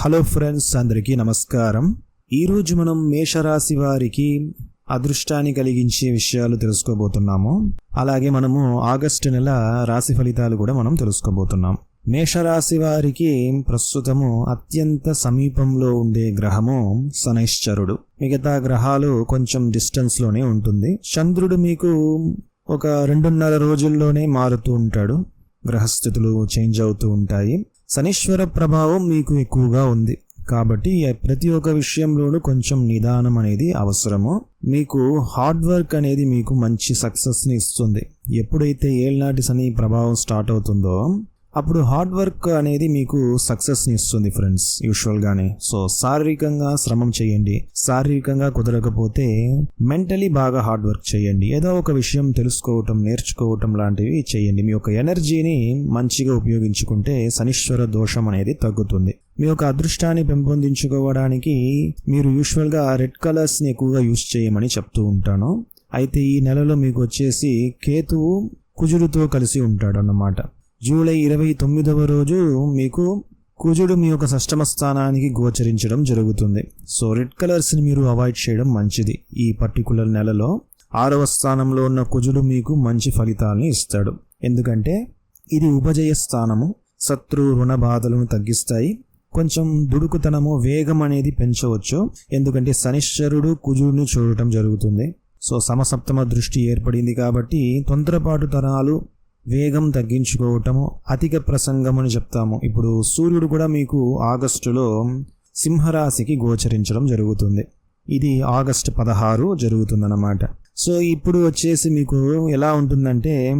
Hello friends అందరికీ నమస్కారం. ఈరోజు మనం మేషరాశి వారికి అదృష్టాన్ని కలిగించే విషయాలు తెలుసుకోబోతున్నాము. అలాగే మనము ఆగస్టు నెల రాశి ఫలితాలు కూడా మనం తెలుసుకోబోతున్నాం. మేషరాశి వారికి ప్రస్తుతము అత్యంత సమీపంలో ఉండే గ్రహము శనైశ్చరుడు. మిగతా గ్రహాలు కొంచెం డిస్టెన్స్లోనే ఉంటుంది. చంద్రుడు మీకు ఒక రెండున్నర రోజుల్లోనే మారుతూ ఉంటాడు. గ్రహస్థితులు చేంజ్ అవుతూ ఉంటాయి. శనీశ్వర ప్రభావం మీకు ఎక్కువగా ఉంది. కాబట్టి ప్రతి ఒక్క విషయంలోనూ కొంచెం నిదానం అనేది అవసరము. మీకు హార్డ్ వర్క్ అనేది మీకు మంచి సక్సెస్ని ఇస్తుంది. ఎప్పుడైతే ఏళ్ళనాటి శని ప్రభావం స్టార్ట్ అవుతుందో అప్పుడు హార్డ్ వర్క్ అనేది మీకు సక్సెస్ని ఇస్తుంది ఫ్రెండ్స్ యూజువల్గానే సో శారీరకంగా శ్రమం చేయండి. శారీరకంగా కుదరకపోతే మెంటలీ బాగా హార్డ్ వర్క్ చేయండి. ఏదో ఒక విషయం తెలుసుకోవటం నేర్చుకోవటం లాంటివి చేయండి. మీ యొక్క ఎనర్జీని మంచిగా ఉపయోగించుకుంటే శనిశ్వర దోషం అనేది తగ్గుతుంది. మీ యొక్క అదృష్టాన్ని పెంపొందించుకోవడానికి మీరు యూజువల్గా రెడ్ కలర్స్ని ఎక్కువగా యూజ్ చేయమని చెప్తూ ఉంటాను. అయితే ఈ నెలలో మీకు వచ్చేసి కేతువు కుజుడితో కలిసి ఉంటాడు అన్నమాట జూలై ఇరవై తొమ్మిదవ రోజు మీకు కుజుడు మీ యొక్క షష్టమ స్థానానికి గోచరించడం జరుగుతుంది. సో రెడ్ కలర్స్ని మీరు అవాయిడ్ చేయడం మంచిది. ఈ పర్టికులర్ నెలలో ఆరవ స్థానంలో ఉన్న కుజుడు మీకు మంచి ఫలితాలను ఇస్తాడు. ఎందుకంటే ఇది ఉపజయ స్థానము. శత్రు రుణ బాధలను తగ్గిస్తాయి. కొంచెం దుడుకుతనము వేగం అనేది పెంచవచ్చు. ఎందుకంటే శనిశ్వరుడు కుజుడిని చూడటం జరుగుతుంది. సో సమసప్తమ దృష్టి ఏర్పడింది కాబట్టి తొందరపాటు తరాలు వేగం తగ్గించుకోవటము అధిక ప్రసంగం అని చెప్తాము. ఇప్పుడు సూర్యుడు కూడా మీకు ఆగస్టులో సింహరాశికి గోచరించడం జరుగుతుంది. ఇది ఆగస్టు పదహారు జరుగుతుందన్నమాట. సో ఇప్పుడు వచ్చేసి మీకు ఎలా ఉంటుందంటే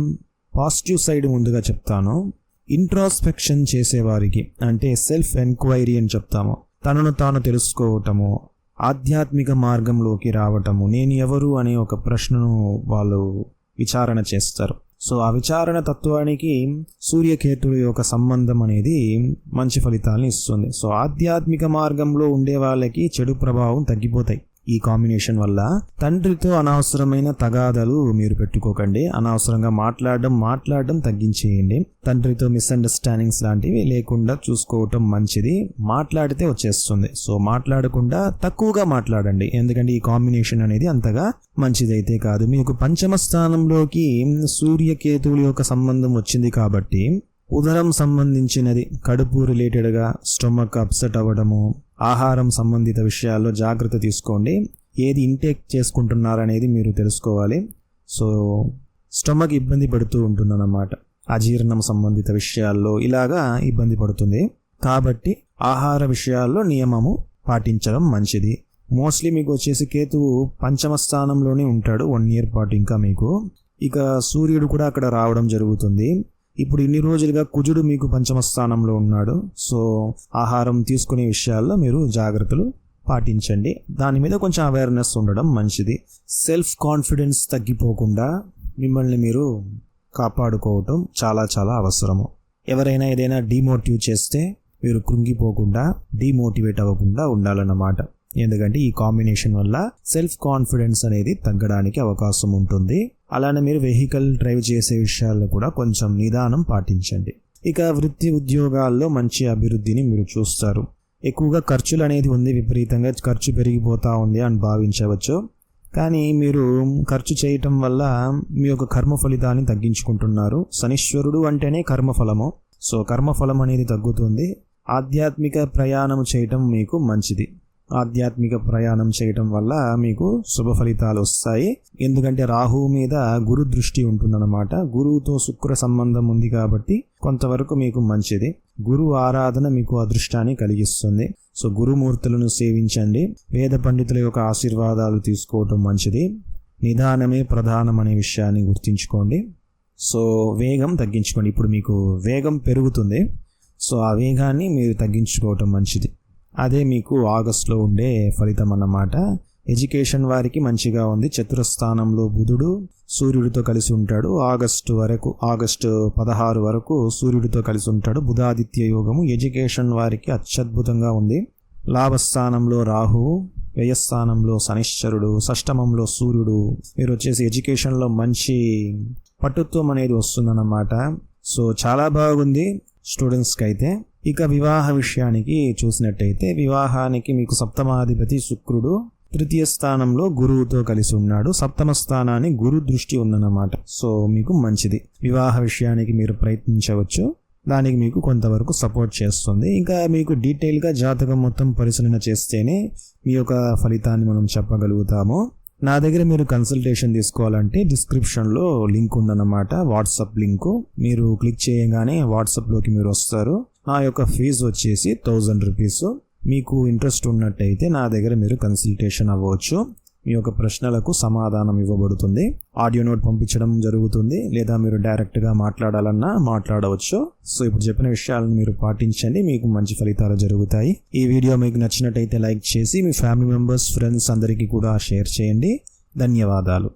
పాజిటివ్ సైడ్ ముందుగా చెప్తాను. ఇంట్రాస్పెక్షన్ చేసేవారికి అంటే సెల్ఫ్ ఎంక్వైరీ అని చెప్తాము. తనను తాను తెలుసుకోవటము ఆధ్యాత్మిక మార్గంలోకి రావటము నేను ఎవరు అనే ఒక ప్రశ్నను వాళ్ళు విచారణ చేస్తారు. సో ఆ విచారణ తత్వానికి సూర్యకేతుడు యొక్క సంబంధం అనేది మంచి ఫలితాలను ఇస్తుంది. సో ఆధ్యాత్మిక మార్గంలో ఉండే వాళ్ళకి చెడు ప్రభావం తగ్గిపోతాయి. ఈ కాంబినేషన్ వల్ల తండ్రితో అనవసరమైన తగాదాలు మీరు పెట్టుకోకండి. అనవసరంగా మాట్లాడడం మాట్లాడడం తగ్గించేయండి. తండ్రితో మిస్అండర్స్టాండింగ్స్ లాంటివి లేకుండా చూసుకోవటం మంచిది. మాట్లాడితే వచ్చేస్తుంది. సో మాట్లాడకుండా తక్కువగా మాట్లాడండి. ఎందుకంటే ఈ కాంబినేషన్ అనేది అంతగా మంచిదైతే కాదు. మీకు పంచమ స్థానంలోకి సూర్యకేతువుల యొక్క సంబంధం వచ్చింది కాబట్టి ఉదరం సంబంధించినది కడుపు రిలేటెడ్గా స్టొమక్ అప్సెట్ అవ్వడము ఆహారం సంబంధిత విషయాల్లో జాగ్రత్త తీసుకోండి. ఏది ఇంటేక్ చేసుకుంటున్నారనేది మీరు తెలుసుకోవాలి. సో స్టొమక్ ఇబ్బంది పడుతూ ఉంటుందన్నమాట. అజీర్ణం సంబంధిత విషయాల్లో ఇలాగా ఇబ్బంది పడుతుంది. కాబట్టి ఆహార విషయాల్లో నియమము పాటించడం మంచిది. మోస్ట్లీ మీకు వచ్చేసి కేతువు పంచమ స్థానంలోనే ఉంటాడు. వన్ ఇయర్ పాటు ఇంకా మీకు. ఇక సూర్యుడు కూడా అక్కడ రావడం జరుగుతుంది. ఇప్పుడు ఇన్ని రోజులుగా కుజుడు మీకు పంచమ స్థానంలో ఉన్నాడు. సో ఆహారం తీసుకునే విషయాల్లో మీరు జాగ్రత్తలు పాటించండి. దాని మీద కొంచెం అవేర్నెస్ ఉండడం మంచిది. సెల్ఫ్ కాన్ఫిడెన్స్ తగ్గిపోకుండా మిమ్మల్ని మీరు కాపాడుకోవటం చాలా చాలా అవసరము. ఎవరైనా ఏదైనా డిమోటివ్ చేస్తే మీరు కృంగిపోకుండా డిమోటివేట్ అవ్వకుండా ఉండాలన్నమాట. ఎందుకంటే ఈ కాంబినేషన్ వల్ల సెల్ఫ్ కాన్ఫిడెన్స్ అనేది తగ్గడానికి అవకాశం ఉంటుంది. అలానే మీరు వెహికల్ డ్రైవ్ చేసే విషయాల్లో కూడా కొంచెం నిదానం పాటించండి. ఇక వృత్తి ఉద్యోగాల్లో మంచి అభివృద్ధిని మీరు చూస్తారు. ఎక్కువగా ఖర్చులు అనేది ఉంది విపరీతంగా ఖర్చు పెరిగిపోతూ ఉంది అని భావించవచ్చు. కానీ మీరు ఖర్చు చేయటం వల్ల మీ యొక్క కర్మ ఫలితాన్ని తగ్గించుకుంటున్నారు. శనీశ్వరుడు అంటేనే కర్మఫలము. సో కర్మఫలం అనేది తగ్గుతుంది. ఆధ్యాత్మిక ప్రయాణం చేయటం మీకు మంచిది. ఆధ్యాత్మిక ప్రయాణం చేయటం వల్ల మీకు శుభ ఫలితాలు వస్తాయి. ఎందుకంటే రాహు మీద గురు దృష్టి ఉంటుందన్నమాట. గురువుతో శుక్ర సంబంధం ఉంది కాబట్టి కొంతవరకు మీకు మంచిది. గురు ఆరాధన మీకు అదృష్టాన్ని కలిగిస్తుంది. సో గురుమూర్తులను సేవించండి. వేద పండితుల యొక్క ఆశీర్వాదాలు తీసుకోవటం మంచిది. నిదానమే ప్రధానం అనే విషయాన్ని గుర్తుంచుకోండి. సో వేగం తగ్గించుకోండి. ఇప్పుడు మీకు వేగం పెరుగుతుంది. సో ఆ వేగాన్ని మీరు తగ్గించుకోవటం మంచిది. అదే మీకు ఆగస్ట్లో ఉండే ఫలితం అన్నమాట. ఎడ్యుకేషన్ వారికి మంచిగా ఉంది. చతురస్థానంలో బుధుడు సూర్యుడితో కలిసి ఉంటాడు. ఆగస్టు వరకు ఆగస్టు పదహారు వరకు సూర్యుడితో కలిసి ఉంటాడు. బుధాదిత్య యోగము ఎడ్యుకేషన్ వారికి అత్యద్భుతంగా ఉంది. లాభస్థానంలో రాహువు వ్యయస్థానంలో శనిశ్చరుడు షష్టమంలో సూర్యుడు. మీరు వచ్చేసి ఎడ్యుకేషన్లో మంచి పటుత్వం అనేది వస్తుందన్నమాట. సో చాలా బాగుంది. స్టూడెంట్స్కి అయితే ఇక వివాహ విషయానికి చూసినట్టయితే వివాహానికి మీకు సప్తమాధిపతి శుక్రుడు తృతీయ స్థానంలో గురువుతో కలిసి ఉన్నాడు. సప్తమ స్థానాన్ని గురు దృష్టి ఉందన్నమాట. సో మీకు మంచిది. వివాహ విషయానికి మీరు ప్రయత్నించవచ్చు. దానికి మీకు కొంతవరకు సపోర్ట్ చేస్తుంది. ఇంకా మీకు డీటెయిల్గా జాతకం మొత్తం పరిశీలన చేస్తేనే మీ యొక్క ఫలితాన్ని మనం చెప్పగలుగుతాము. నా దగ్గర మీరు కన్సల్టేషన్ తీసుకోవాలంటే డిస్క్రిప్షన్లో లింక్ ఉందన్నమాట. WhatsApp link. మీరు క్లిక్ చేయగానే వాట్సాప్లోకి మీరు వస్తారు. నా యొక్క ఫీజు వచ్చేసి థౌజండ్ రూపీస్. మీకు ఇంట్రెస్ట్ ఉన్నట్టయితే నా దగ్గర మీరు కన్సల్టేషన్ అవ్వచ్చు. మీ యొక్క ప్రశ్నలకు సమాధానం ఇవ్వబడుతుంది. ఆడియో నోట్ పంపించడం జరుగుతుంది. లేదా మీరు డైరెక్ట్గా మాట్లాడాలన్నా మాట్లాడవచ్చు. సో ఇప్పుడు చెప్పిన విషయాలను మీరు పాటించండి. మీకు మంచి ఫలితాలు జరుగుతాయి. ఈ వీడియో మీకు నచ్చినట్టయితే లైక్ చేసి మీ ఫ్యామిలీ మెంబర్స్ ఫ్రెండ్స్ అందరికీ కూడా షేర్ చేయండి. ధన్యవాదాలు.